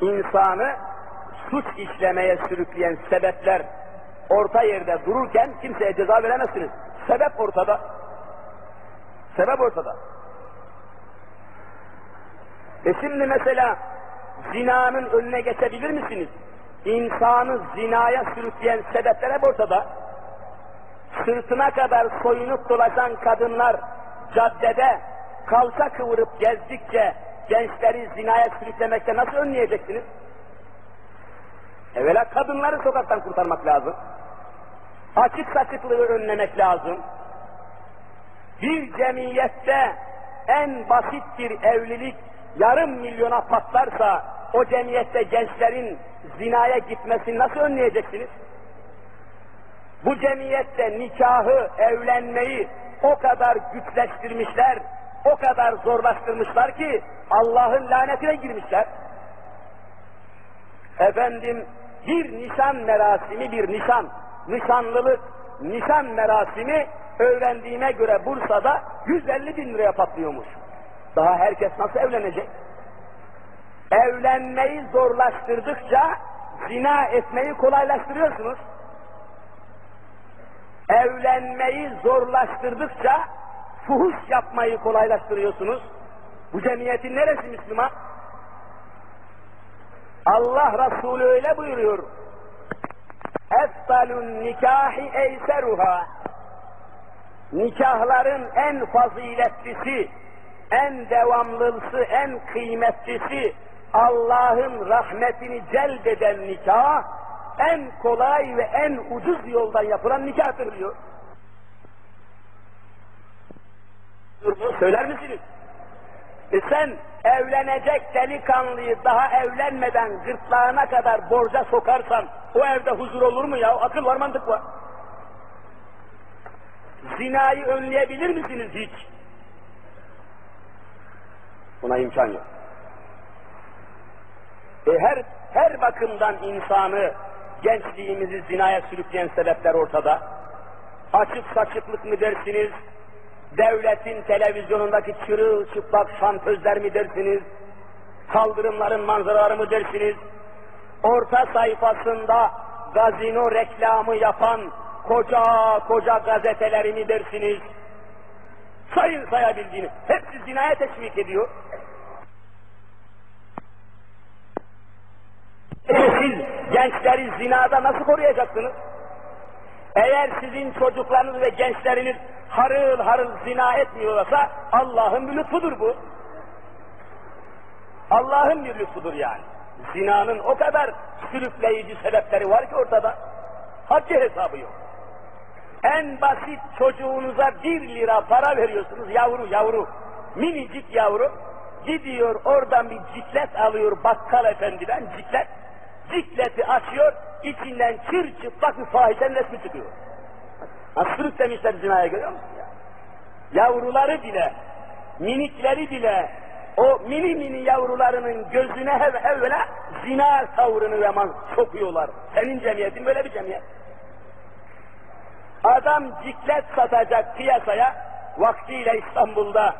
insanı suç işlemeye sürükleyen sebepler orta yerde dururken kimseye ceza veremezsiniz. Sebep ortada. Sebep ortada. E şimdi mesela zinanın önüne geçebilir misiniz? İnsanı zinaya sürükleyen sebepler hep ortada. Sırtına kadar soyunup dolaşan kadınlar caddede kalça kıvırıp gezdikçe gençleri zinaya sürüklemekte nasıl önleyeceksiniz? Evvela kadınları sokaktan kurtarmak lazım. Açık saçıklığı önlemek lazım. Bir cemiyette en basit bir evlilik yarım milyona patlarsa o cemiyette gençlerin zinaya gitmesini nasıl önleyeceksiniz? Bu cemiyette nikahı, evlenmeyi o kadar güçleştirmişler, o kadar zorlaştırmışlar ki Allah'ın lanetine girmişler. Efendim bir nişan merasimi bir nişan, nişanlılık, nişan merasimi öğrendiğime göre Bursa'da 150 bin liraya patlıyormuş. Daha herkes nasıl evlenecek? Evlenmeyi zorlaştırdıkça zina etmeyi kolaylaştırıyorsunuz. Evlenmeyi zorlaştırdıkça fuhuş yapmayı kolaylaştırıyorsunuz. Bu cemiyetin neresi Müslüman? Allah Resulü öyle buyuruyor. Eftalun nikahi eyseruha. Nikahların en faziletlisi, en devamlısı, en kıymetlisi, Allah'ın rahmetini celbeden nikah, en kolay ve en ucuz yoldan yapılan nikahtır diyor. Söyler misiniz? E sen evlenecek delikanlıyı daha evlenmeden gırtlağına kadar borca sokarsan o evde huzur olur mu ya? Akıl var mantık var. Zinayı önleyebilir misiniz hiç? Buna imkan yok. E her, her bakımdan insanı, gençliğimizi zinaya sürükleyen sebepler ortada. Açık saçıklık mı dersiniz, devletin televizyonundaki çırılçıplak şantözler mi dersiniz, kaldırımların manzaraları mı dersiniz, orta sayfasında gazino reklamı yapan koca koca gazeteleri mi dersiniz, sayın sayabildiğini, hepsi zinaya teşvik ediyor. Siz gençleri zinada nasıl koruyacaksınız? Eğer sizin çocuklarınız ve gençleriniz harıl harıl zina etmiyorsa Allah'ın bir lütfudur bu. Allah'ın bir lütfudur yani. Zinanın o kadar sürükleyici sebepleri var ki ortada. Haddi hesabı yok. En basit çocuğunuza bir lira para veriyorsunuz yavru yavru. Minicik yavru. Gidiyor oradan bir ciklet alıyor bakkal efendiden ciklet. Cikleti açıyor, içinden çır çıplak bir fahişenin resmi çıkıyor. Nasıl sürüklemişler zinaya görüyor musun ya? Yavruları bile, minikleri bile, o mini mini yavrularının gözüne hev evvela zina tavrını yaman sokuyorlar. Senin cemiyetin böyle bir cemiyet. Adam ciklet satacak piyasaya, vaktiyle İstanbul'da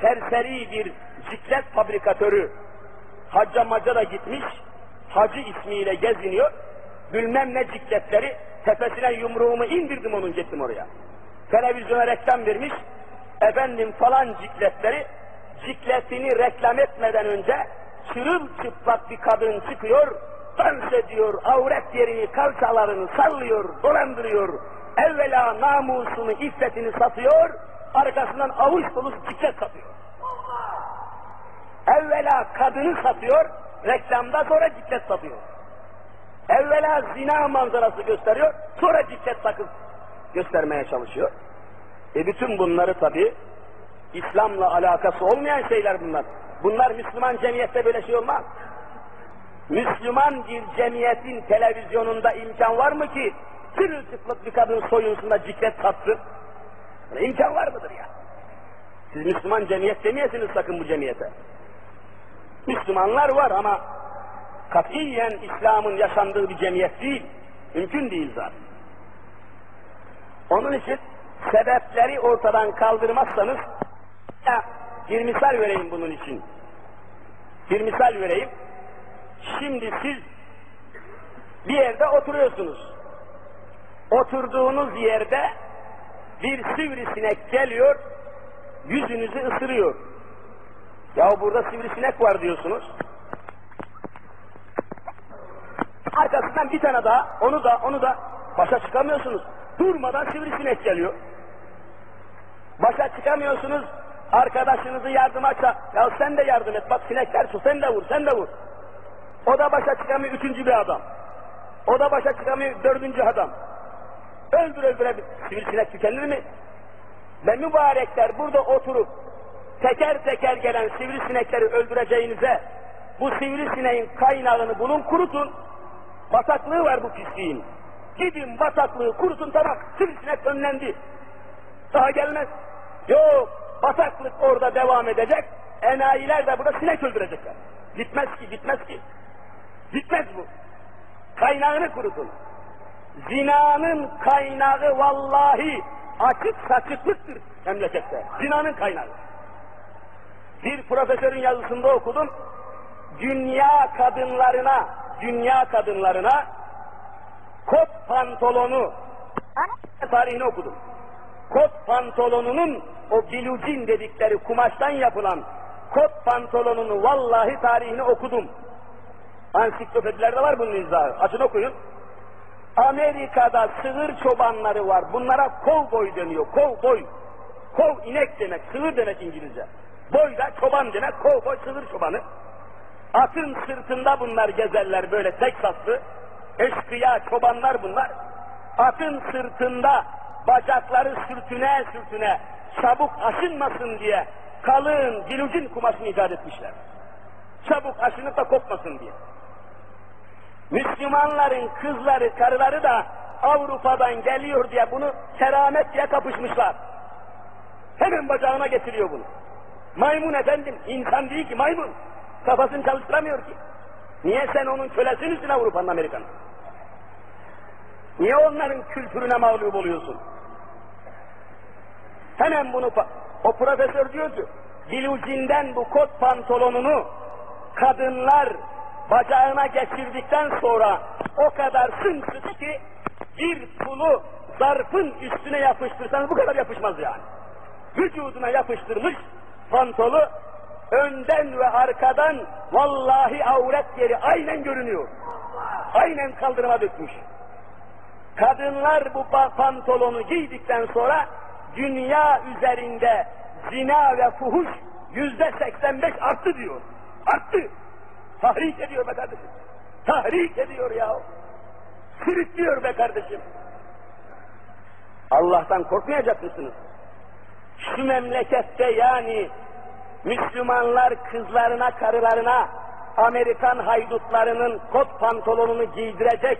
serseri bir ciklet fabrikatörü hacca maca da gitmiş, hacı ismiyle geziniyor, bilmem ne cikletleri, tepesine yumruğumu indirdim onun gittim oraya. Televizyona reklam vermiş, efendim falan cikletleri, cikletini reklam etmeden önce çırılçıplak bir kadın çıkıyor, dans ediyor, avret yerini, kalçalarını sallıyor, dolandırıyor, evvela namusunu, iffetini satıyor, arkasından avuç dolusu ciklet satıyor. Evvela kadını satıyor, reklamda sonra ciklet satıyor. Evvela zina manzarası gösteriyor, sonra ciklet sakız göstermeye çalışıyor. E bütün bunları tabi İslam'la alakası olmayan şeyler bunlar. Bunlar Müslüman cemiyette böyle şey olmaz. Müslüman bir cemiyetin televizyonunda imkan var mı ki sırılçıklık bir kadın soyunsun da ciklet satsın? Böyle imkan var mıdır ya? Siz Müslüman cemiyet demeyesiniz sakın bu cemiyete. Müslümanlar var ama katiyen İslam'ın yaşandığı bir cemiyet değil. Mümkün değil zaten. Onun için sebepleri ortadan kaldırmazsanız ya, bir misal vereyim bunun için. Bir misal vereyim. Şimdi siz bir yerde oturuyorsunuz. Oturduğunuz yerde bir sivrisinek geliyor, yüzünüzü ısırıyor. Ya burada sivrisinek var diyorsunuz. Arkasından bir tane daha, onu da, onu da başa çıkamıyorsunuz. Durmadan sivrisinek geliyor. Başa çıkamıyorsunuz, arkadaşınızı yardıma ça Ya sen de yardım et, bak sinekler su, sen de vur, sen de vur. O da başa çıkamıyor, üçüncü bir adam. O da başa çıkamıyor, dördüncü adam. Öldür öldüre sivrisinek tükenir mi? Ve mübarekler burada oturup teker teker gelen sivrisinekleri öldüreceğinize bu sivrisineğin kaynağını bulun kurutun. Bataklığı var bu pisliğin. Gidin bataklığı kurutun tamam sivrisinek önlendi. Daha gelmez. Yok bataklık orada devam edecek. Enayiler de burada sinek öldürecekler. Gitmez ki gitmez ki. Gitmez bu. Kaynağını kurutun. Zinanın kaynağı vallahi açık saçıklıktır memlekette. Zinanın kaynağı. Bir profesörün yazısında okudum. Dünya kadınlarına, dünya kadınlarına kot pantolonu tarihini okudum. Kot pantolonunun o bilucin dedikleri kumaştan yapılan kot pantolonunu vallahi tarihini okudum. Ansiklopedilerde var bunun izahı. Açın okuyun. Amerika'da sığır çobanları var. Bunlara kovboy deniyor. Kovboy. Kov inek demek, sığır demek İngilizce. Boy da çoban demek, kovboy sığır çobanı. Atın sırtında bunlar gezerler böyle Teksaslı. Eşkıya çobanlar bunlar. Atın sırtında bacakları sürtüne sürtüne çabuk aşınmasın diye kalın dilucin kumaşını icat etmişler. Çabuk aşınıp da kopmasın diye. Müslümanların kızları, karıları da Avrupa'dan geliyor diye bunu keramet diye kapışmışlar. Hemen bacağına getiriyor bunu. Maymun efendim, insan değil ki maymun. Kafasını çalıştıramıyor ki. Niye sen onun kölesi misin Avrupa'nın Amerikan'ın? Niye onların kültürüne mağlup oluyorsun? Hemen bunu, o profesör diyor ki, dilucinden bu kot pantolonunu kadınlar bacağına geçirdikten sonra o kadar sımsıkı ki bir pulu zarfın üstüne yapıştırsanız bu kadar yapışmaz yani. Vücuduna yapıştırmış pantolu önden ve arkadan vallahi avret yeri aynen görünüyor. Aynen kaldırıma dökmüş. Kadınlar bu pantolonu giydikten sonra dünya üzerinde zina ve fuhuş yüzde seksen beş arttı diyor. Arttı. Tahrik ediyor be kardeşim. Tahrik ediyor ya. Sürüklüyor be kardeşim. Allah'tan korkmayacak mısınız? Şu memlekette yani Müslümanlar kızlarına, karılarına Amerikan haydutlarının kot pantolonunu giydirecek,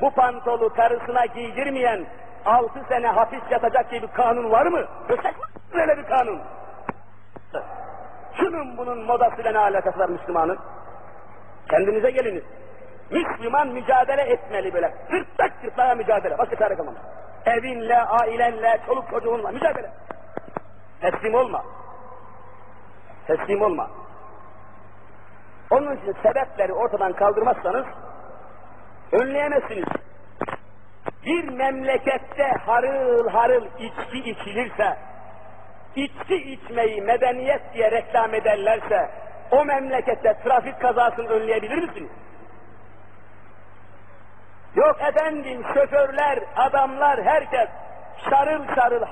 bu pantolu karısına giydirmeyen altı sene hapis yatacak gibi kanun var mı? Göster öyle bir kanun. Şunun bunun modasıyla ne alakası var Müslümanın? Kendinize geliniz. Müslüman mücadele etmeli böyle. Gırtlak gırtlağa mücadele. Başka çare kalmaz. Evinle, ailenle, çoluk çocuğunla mücadele. Teslim olma. Teslim olma. Onun için sebepleri ortadan kaldırmazsanız önleyemezsiniz. Bir memlekette harıl harıl içki içilirse, içki içmeyi medeniyet diye reklam ederlerse, o memlekette trafik kazasını önleyebilir misiniz? Yok efendim şoförler, adamlar, herkes şarıl şarıl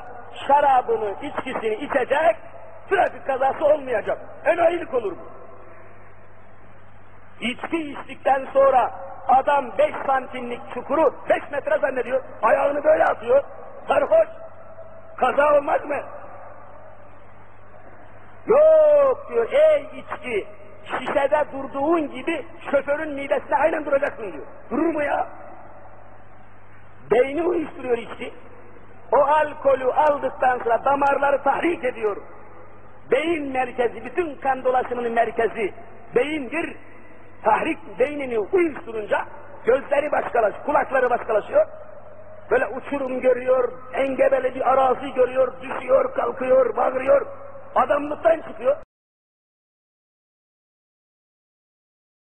şarabını, içkisini içecek, trafik kazası olmayacak. Enayilik olur mu? İçki içtikten sonra adam beş santimlik çukuru beş metre zannediyor. Ayağını böyle atıyor. Sarhoş. Kaza olmaz mı? Yok diyor ey içki şişede durduğun gibi şoförün midesine aynen duracaksın diyor. Durur mu ya? Beyni uyuşturuyor içki. O alkolü aldıktan sonra damarları tahrik ediyor. Beyin merkezi, bütün kan dolaşımının merkezi beyindir. Tahrik beynini uyuşturunca gözleri başkalaşıyor, kulakları başkalaşıyor. Böyle uçurum görüyor, engebeli bir arazi görüyor, düşüyor, kalkıyor, bağırıyor. Adamlıktan çıkıyor.